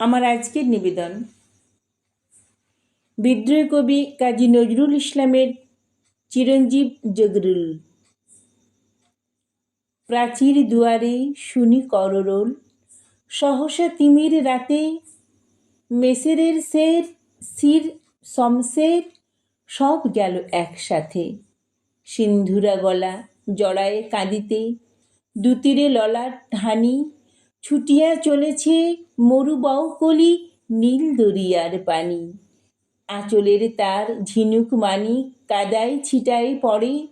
আমার আজকের নিবেদন। বিদ্রোহী কবি কাজী নজরুল ইসলামের চিরঞ্জীব জগরুল। প্রাচীর দুয়ারে শুনি কররোল। সহসা তিমির রাতে মেসেরের সের, সির শমশের সব গেল একসাথে। সিন্ধুরা গলা জড়ায়ে কাঁদিতে, দুতীরে ললাট ধানি ছুটিয়া চলেছে মরু বাউকলি নীল দরিয়ার পানি। আঁচলের তার ঝিনুক মানি কাদায় ছিটায় পড়ে।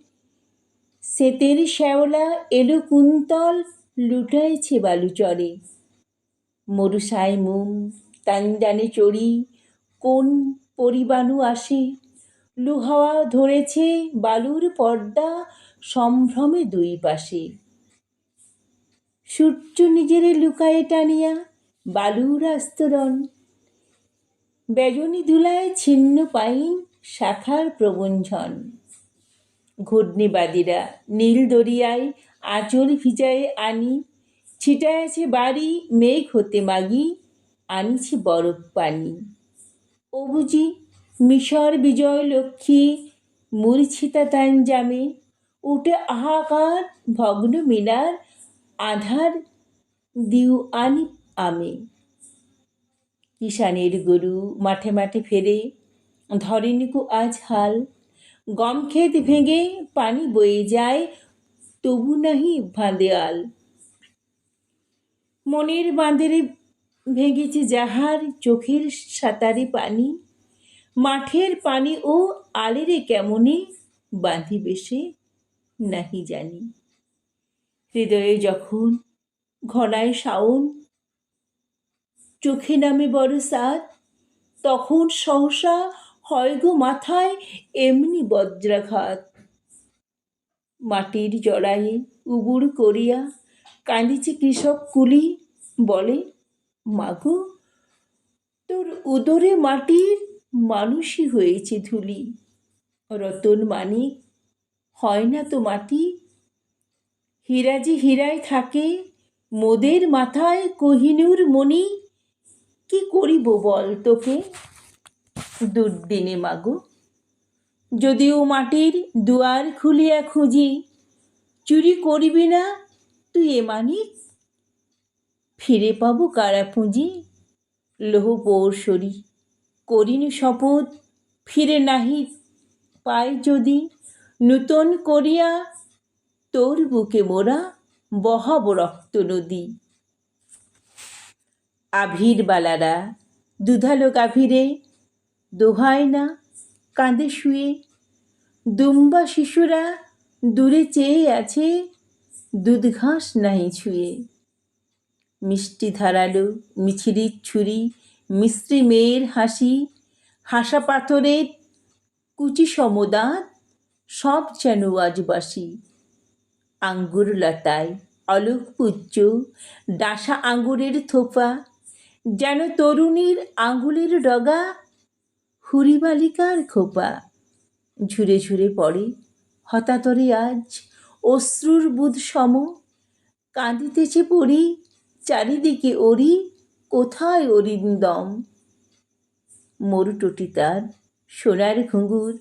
সেতের শ্যাওলা এলো কুন্তল, লুটাইছে বালুচরে। মরুসায় মুম, তানজানে চড়ি, কোন পরিবাণু আসে? লুহাওয়া ধরেছে বালুর পর্দা সম্ভ্রমে দুই পাশে। সূর্য নিজেরে লুকায়ে টানিয়া বালুর আস্তরণ। বেজনী দুলায় ছিন্ন পাইন শাখার প্রবঞ্ঝন। ঘূর্ণিবাদীরা নীল দরিয়ায় আঁচল ভিজায়ে আনি ছিটায় আছে বাড়ি, মেঘ হতে মাগি, আনিছে বরফ পানি। ও বুঝি মিশর বিজয় লক্ষ্মী মূর্ছিতা তাঞ্জামে উঠে আহাকার ভগ্ন মিনার আধার দিউ আনি আমি। কিষানের গরু মাঠে মাঠে ফেরে, ধরেনিকু আজ হাল। গম ক্ষেত ভেঙে পানি বয়ে যায়, তবু নাহি ভাঁদেয়াল মনের বাঁধেরে ভেঙেছে যাহার চোখের সাঁতারে পানি। মাঠের পানি ও আলেরে কেমনে বাঁধিবে সে নাহি জানি। হৃদয়ে যখন ঘনায় শাওন চোখে নামে বড় সাত তখন সহসা হয় গো মাথায় এমনি বজ্রাঘাত। মাটির জড়ায়ে উবুড় করিয়া কাঁদিছে কৃষক কুলি, বলে, মাগো, তোর উদরে মাটির মানুষই হয়েছে ধুলি। রতন মানিক, হয় না তো মাটি হীরাজি হীরায় থাকে, মোদের মাথায় কহিনুর মণি। কি করিব বল তোকে? দুর্দিনে মাগো, যদিও মাটির দুয়ার খুলিয়া খুঁজি, চুরি করিবি না তুই এ মানিক? ফিরে পাবো কারা পুঁজি? লোহ পৌরসরি করিনি শপথ, ফিরে নাহি। পাই যদি নূতন করিয়া তোর বুকে মোরা বহাব রক্ত নদী। আভির বালারা দুধালো গাভীরে দোহায় না, কাঁদে শুয়ে। দুম্বা শিশুরা দূরে চেয়ে আছে, দুধ ঘাস নাই ছুঁয়ে। মিষ্টি ধারালো মিছিরির ছুরি, মিস্ত্রি মেয়ের হাসি, হাসা পাথরের কুচি সমদাঁত, সব যেন আজবাসী। আঙ্গুর লতায় অলোক পুজ্জ ডাসা আঙ্গুরের থোপা, যেন তরুণীর আঙ্গুলের ডগা হুরি বালিকার খোপা। ঝুরে ঝুরে পড়ে, হতাতরে আজ অশ্রুর বুধ সম, কাঁদিতেছে পড়ি, চারিদিকে ওরি কোথায় অরিন্দম মরুটটি তার সোনার ঘুঙুর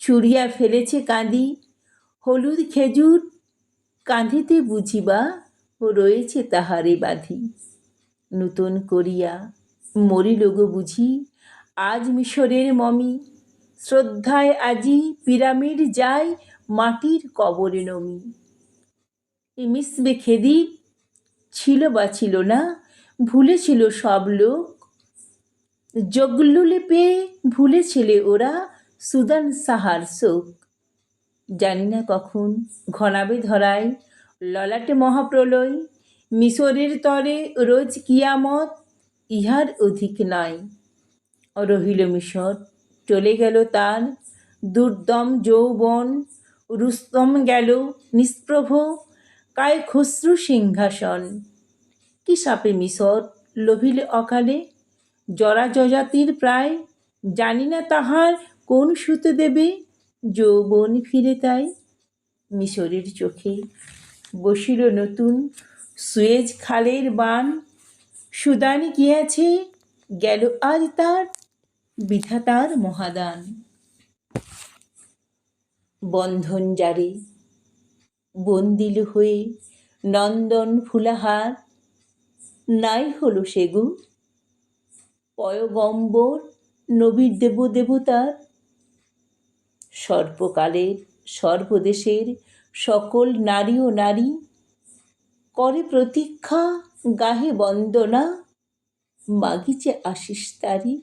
চুড়িয়া ফেলেছে কাঁদি, হলুদ খেজুর কাঁধিতে বুঝিবা, রয়েছে তাহারে বাঁধি। নূতন করিয়া মরিল গো বুঝি, আজ মিশরের মমি। শ্রদ্ধায় আজি পিরামিড যায় মাটির কবরে নমি। মিসবে খেদি ছিল বা ছিল না, ভুলেছিল সব লোক। জগলুলে পেয়ে ভুলেছিলে ওরা, সুদান সাহার শোক। জানি না কখন, ঘনাবে ধরায় ললাটে মহাপ্রলয়, মিশরের তরে রোজ কিয়ামত, ইহার অধিক নয় রহিল মিশর, চলে গেল তার দুর্দম যৌবন, রুস্তম গেল নিষ্প্রভ, কায় খসরু সিংহাসন। কি সাপে মিশর, লোভিলে অকালে জরা জজাতির প্রায়, জানি না তাহার কোন সুতো দেবে যৌবন ফিরে তাই মিশরের চোখে। বসিল নতুন সুয়েজ খালের বান। সুদান গিয়াছে, গেল আজ তার বিধাতার মহাদান। বন্ধন জারে, বন্দিল হয়ে নন্দন ফুলাহার। নাই হলো সেগু, পয়গম্বর নবীর দেব দেবতার সর্বকালের, সর্বদেশের সকল নারী ও নারী করে প্রতীক্ষা, গাহে বন্দনা মাগিছে আশিস তারি।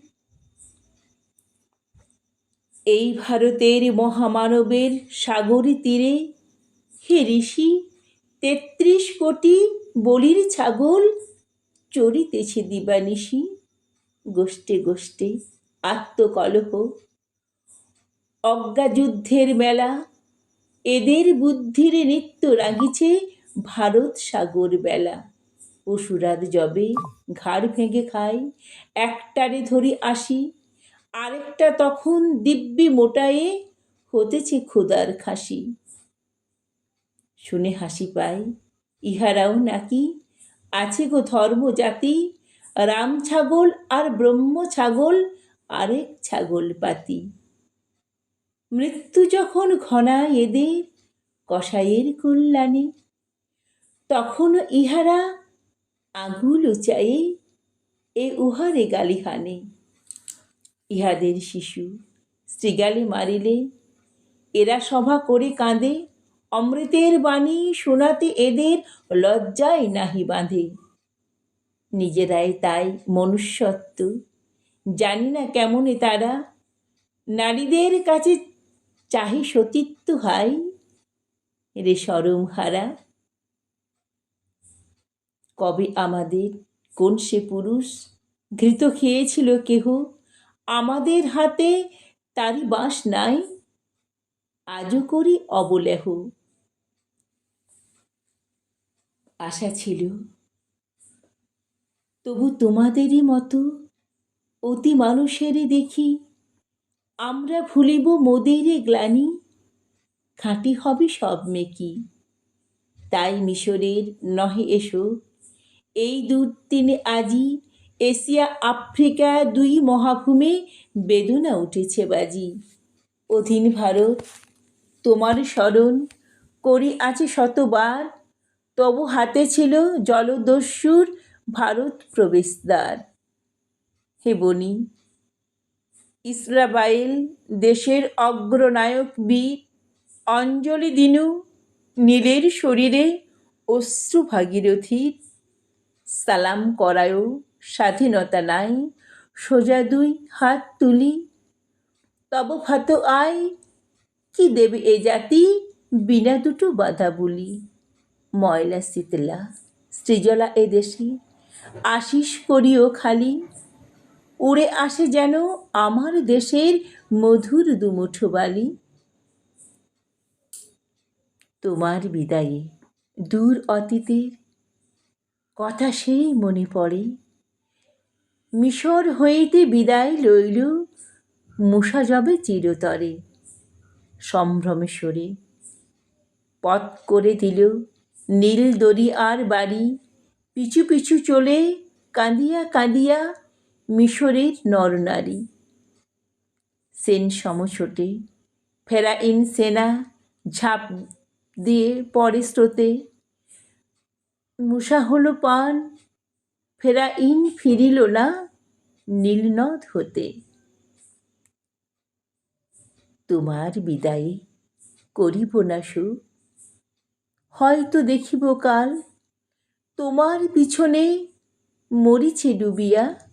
এই ভারতের মহামানবের সাগরী তীরে হে ঋষি, তেত্রিশ কোটি বলির ছাগল চরিতেছে দিবানিশি। গোষ্ঠে গোষ্ঠে আত্মকলহ অজ্ঞাযুদ্ধের মেলা। এদের বুদ্ধির নিত্য রাগিছে ভারত সাগর বেলা। পশুরাত জবে ঘাড় ভেঙে খায় একটারে ধরি আসি, আরেকটা তখন দিব্যি মোটায়ে হতেছে খোদার খাসি। শুনে হাসি পায়, ইহারাও নাকি আছে গো ধর্ম জাতি, রাম ছাগল আর ব্রহ্ম ছাগল, আরেক ছাগল পাতি। মৃত্যু যখন ঘনায় এদের কসাইয়ের কল্যাণে, তখন ইহারা আগুল চায়ে এ উহারে গালিহানে। ইহাদের শিশু শ্রীগালে মারিলে, এরা সভা করে কাঁদে, অমৃতের বাণী শোনাতে এদের লজ্জায় নাহি বাঁধে। নিজেরাই তাই মনুষ্যত্ব, জানি না কেমনে তারা নারীদের কাছে চাহি সতীত্ব হাই রে সরম হারা। কবে আমাদের, কোন সে পুরুষ? ঘৃত খেয়েছিল কেহ? আমাদের হাতে তারই বাঁশ নাই। আজও করি অবলেহ। আশা ছিল। তবু তোমাদেরই মতো অতি মানুষেরই দেখি আমরা ভুলিব মোদেরই গ্লানি। খাঁটি হবে সব মেকি। তাই মিশরের নহে এসো। এই দূর তিনি আজি এশিয়া আফ্রিকা দুই মহাভূমে বেদনা উঠেছে বাজি। অধীন ভারত, তোমার স্মরণ করি আছে শতবার। তবু হাতে ছিল জলদস্যুর ভারত প্রবেশদ্বার। হে বনি ইসরাবাইল দেশের অগ্রনায়ক বীর অঞ্জলি দিনু নীলের শরীরে অশ্রু ভাগীরথীর সালাম করায়ও স্বাধীনতা নাই, সোজা দুই হাত তুলি। তব ফাত আয়, কি দেবে এ জাতি? বিনা দুটো বাধা বলি। ময়লা শীতলা, সৃজলা এ দেশে। আশিস করিও খালি। উড়ে আসে যেন আমার দেশের মধুর দুমুঠো বালি। তোমার বিদায়ে দূর অতীতের কথা সেই মনে পড়ে। মিশর হইতে বিদায় লইল মুসা যাবে চিরতরে। সম্ভ্রমে সরে পথ করে দিল নীল দড়ি আর বাড়ি পিছু পিছু চলে কাঁদিয়া কাঁদিয়া মিশরের নরনারী সেন সমছোটে ফেরাইন সেনা ঝাঁপ দিয়ে পরে স্রোতে মুসা হলো পান ফেরাইন ফিরিল না নীলনদ হতে। তোমার বিদায়ে করিব না সু, হয়তো দেখিব কাল, তোমার পিছনে মরিছে ডুবিয়া